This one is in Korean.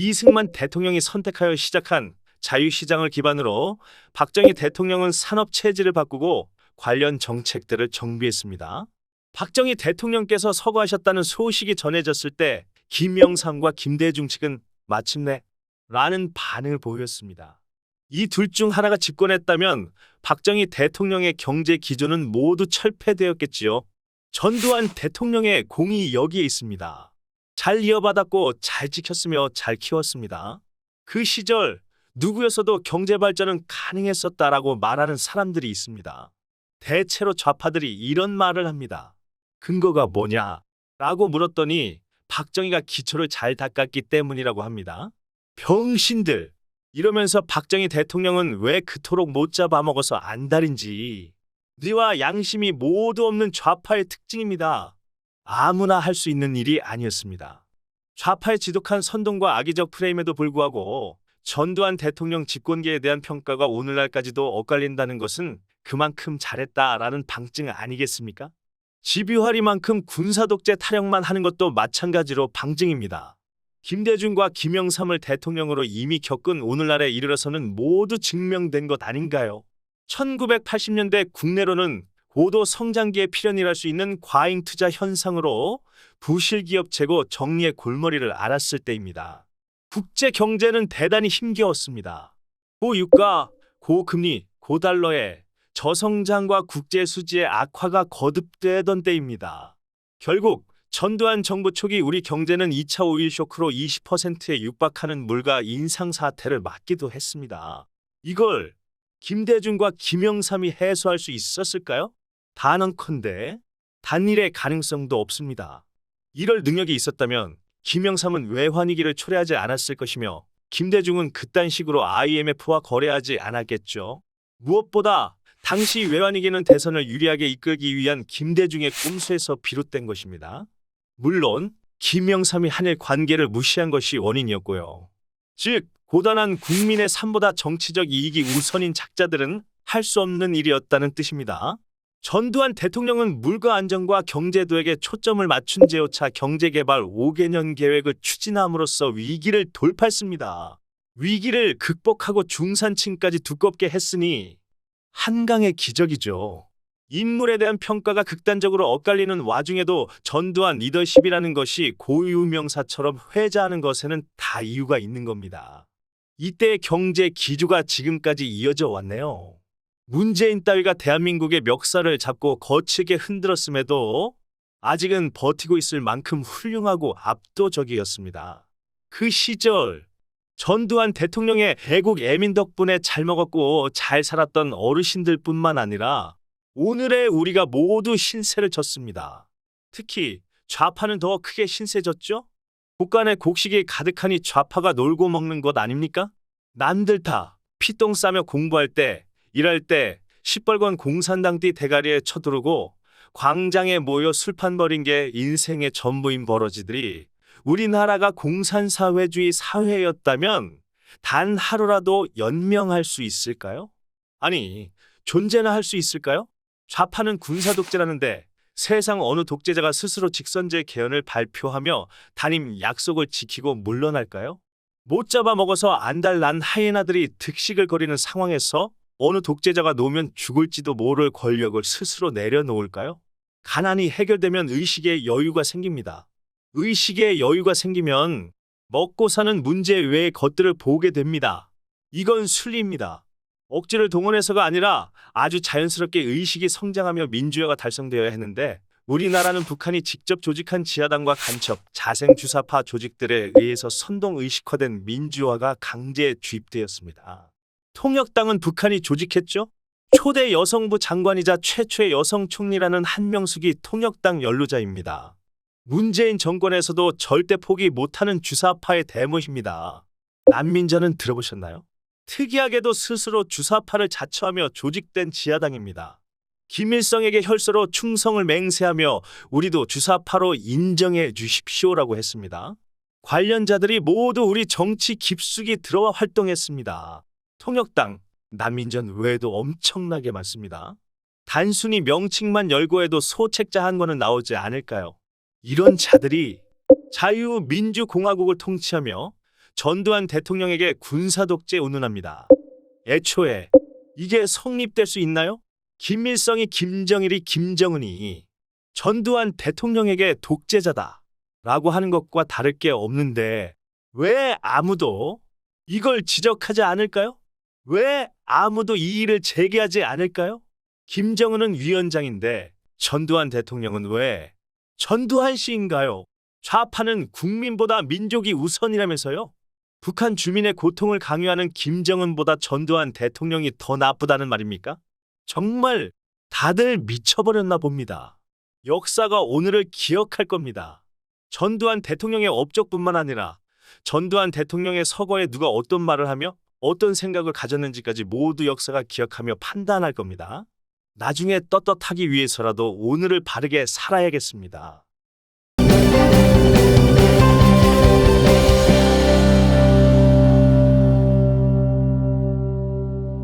이승만 대통령이 선택하여 시작한 자유시장을 기반으로 박정희 대통령은 산업 체질을 바꾸고 관련 정책들을 정비했습니다. 박정희 대통령께서 서거하셨다는 소식이 전해졌을 때 김영삼과 김대중 측은 마침내 라는 반응을 보였습니다. 이 둘 중 하나가 집권했다면 박정희 대통령의 경제 기조는 모두 철폐되었겠지요. 전두환 대통령의 공이 여기에 있습니다. 잘 이어받았고 잘 지켰으며 잘 키웠습니다. 그 시절 누구였어도 경제 발전은 가능했었다라고 말하는 사람들이 있습니다. 대체로 좌파들이 이런 말을 합니다. 근거가 뭐냐? 라고 물었더니 박정희가 기초를 잘 닦았기 때문이라고 합니다. 병신들! 이러면서 박정희 대통령은 왜 그토록 못 잡아먹어서 안달인지 뇌와 양심이 모두 없는 좌파의 특징입니다. 아무나 할 수 있는 일이 아니었습니다. 좌파의 지독한 선동과 악의적 프레임에도 불구하고 전두환 대통령 집권기에 대한 평가가 오늘날까지도 엇갈린다는 것은 그만큼 잘했다라는 방증 아니겠습니까? 집요하리만큼 군사독재 타령만 하는 것도 마찬가지로 방증입니다. 김대중과 김영삼을 대통령으로 이미 겪은 오늘날에 이르러서는 모두 증명된 것 아닌가요? 1980년대 국내로는 고도 성장기에 필연이랄 수 있는 과잉 투자 현상으로 부실 기업 재고 정리의 골머리를 알았을 때입니다. 국제 경제는 대단히 힘겨웠습니다. 고유가, 고금리, 고달러에 저성장과 국제 수지의 악화가 거듭되던 때입니다. 결국 전두환 정부 초기 우리 경제는 2차 오일 쇼크로 20%에 육박하는 물가 인상 사태를 맞기도 했습니다. 이걸 김대중과 김영삼이 해소할 수 있었을까요? 단언컨대 단일의 가능성도 없습니다. 이럴 능력이 있었다면 김영삼은 외환위기를 초래하지 않았을 것이며 김대중은 그딴 식으로 IMF와 거래하지 않았겠죠. 무엇보다 당시 외환위기는 대선을 유리하게 이끌기 위한 김대중의 꼼수에서 비롯된 것입니다. 물론 김영삼이 한일 관계를 무시한 것이 원인이었고요. 즉 고단한 국민의 삶보다 정치적 이익이 우선인 작자들은 할 수 없는 일이었다는 뜻입니다. 전두환 대통령은 물가 안정과 경제도에게 초점을 맞춘 제어차 경제개발 5개년 계획을 추진함으로써 위기를 돌파했습니다. 위기를 극복하고 중산층까지 두껍게 했으니 한강의 기적이죠. 인물에 대한 평가가 극단적으로 엇갈리는 와중에도 전두환 리더십이라는 것이 고유명사처럼 회자하는 것에는 다 이유가 있는 겁니다. 이때의 경제 기조가 지금까지 이어져 왔네요. 문재인 따위가 대한민국의 멱살을 잡고 거칠게 흔들었음에도 아직은 버티고 있을 만큼 훌륭하고 압도적이었습니다. 그 시절 전두환 대통령의 애국 애민 덕분에 잘 먹었고 잘 살았던 어르신들 뿐만 아니라 오늘의 우리가 모두 신세를 졌습니다. 특히 좌파는 더 크게 신세 졌죠? 국간의 곡식이 가득하니 좌파가 놀고 먹는 것 아닙니까? 남들 다 피똥 싸며 공부할 때, 일할 때 시뻘건 공산당 띠 대가리에 쳐두르고 광장에 모여 술판 벌인 게 인생의 전부인 버러지들이 우리나라가 공산사회주의 사회였다면 단 하루라도 연명할 수 있을까요? 아니, 존재나 할 수 있을까요? 좌파는 군사독재라는데 세상 어느 독재자가 스스로 직선제 개헌을 발표하며 단임 약속을 지키고 물러날까요? 못 잡아먹어서 안달난 하이에나들이 득식을 거리는 상황에서 어느 독재자가 놓으면 죽을지도 모를 권력을 스스로 내려놓을까요? 가난이 해결되면 의식의 여유가 생깁니다. 의식의 여유가 생기면 먹고 사는 문제 외의 것들을 보게 됩니다. 이건 순리입니다. 억지를 동원해서가 아니라 아주 자연스럽게 의식이 성장하며 민주화가 달성되어야 했는데 우리나라는 북한이 직접 조직한 지하당과 간첩, 자생주사파 조직들에 의해서 선동의식화된 민주화가 강제 주입되었습니다. 통역당은 북한이 조직했죠? 초대 여성부 장관이자 최초의 여성 총리라는 한명숙이 통역당 연루자입니다. 문재인 정권에서도 절대 포기 못하는 주사파의 대모입니다. 난민전은 들어보셨나요? 특이하게도 스스로 주사파를 자처하며 조직된 지하당입니다. 김일성에게 혈서로 충성을 맹세하며 우리도 주사파로 인정해 주십시오라고 했습니다. 관련자들이 모두 우리 정치 깊숙이 들어와 활동했습니다. 통역당, 난민전 외에도 엄청나게 많습니다. 단순히 명칭만 열고 해도 소책자 한 권은 나오지 않을까요? 이런 자들이 자유민주공화국을 통치하며 전두환 대통령에게 군사 독재 운운합니다. 애초에 이게 성립될 수 있나요? 김일성이 김정일이 김정은이 전두환 대통령에게 독재자다 라고 하는 것과 다를 게 없는데 왜 아무도 이걸 지적하지 않을까요? 왜 아무도 이 일을 제기하지 않을까요? 김정은은 위원장인데 전두환 대통령은 왜 전두환 씨인가요? 좌파는 국민보다 민족이 우선이라면서요? 북한 주민의 고통을 강요하는 김정은보다 전두환 대통령이 더 나쁘다는 말입니까? 정말 다들 미쳐버렸나 봅니다. 역사가 오늘을 기억할 겁니다. 전두환 대통령의 업적뿐만 아니라 전두환 대통령의 서거에 누가 어떤 말을 하며 어떤 생각을 가졌는지까지 모두 역사가 기억하며 판단할 겁니다. 나중에 떳떳하기 위해서라도 오늘을 바르게 살아야겠습니다.